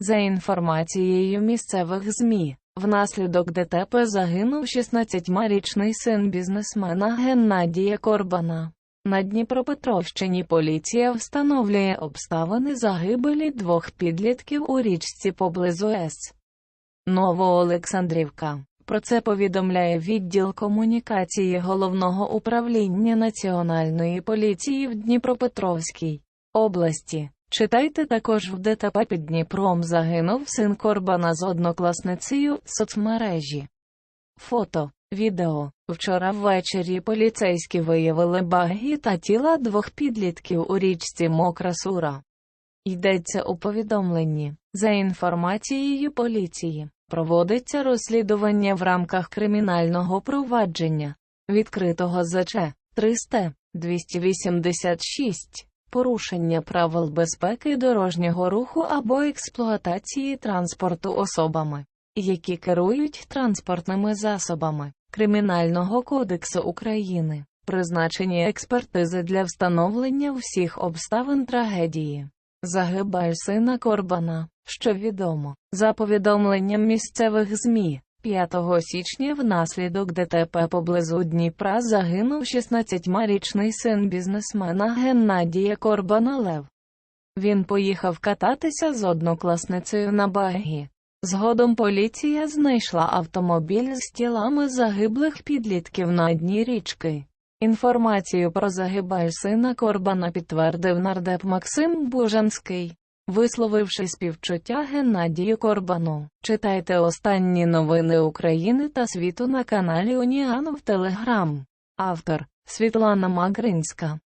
За інформацією місцевих ЗМІ, внаслідок ДТП загинув 16-річний син бізнесмена Геннадія Корбана. На Дніпропетровщині поліція встановлює обставини загибелі двох підлітків у річці поблизу С. Новоолександрівка. Про це повідомляє відділ комунікації Головного управління Національної поліції в Дніпропетровській області. Читайте також в ДТП під Дніпром загинув син Корбана з однокласницею соцмережі. Фото, відео. Вчора ввечері поліцейські виявили баги та тіла двох підлітків у річці Мокра Сура. Йдеться у повідомленні. За інформацією поліції, проводиться розслідування в рамках кримінального провадження, відкритого ЗЧ 300 286 порушення правил безпеки дорожнього руху або експлуатації транспорту особами, які керують транспортними засобами Кримінального кодексу України, призначені експертизи для встановлення всіх обставин трагедії. Загибель сина Корбана, що відомо, за повідомленням місцевих ЗМІ, 5 січня внаслідок ДТП поблизу Дніпра загинув 16-річний син бізнесмена Геннадія Корбана Лев. Він поїхав кататися з однокласницею на багі. Згодом поліція знайшла автомобіль з тілами загиблих підлітків на дні річки. Інформацію про загибель сина Корбана підтвердив нардеп Максим Бужанський, висловивши співчуття Геннадію Корбану. Читайте останні новини України та світу на каналі Уніан в Телеграм. Автор Світлана Магринська.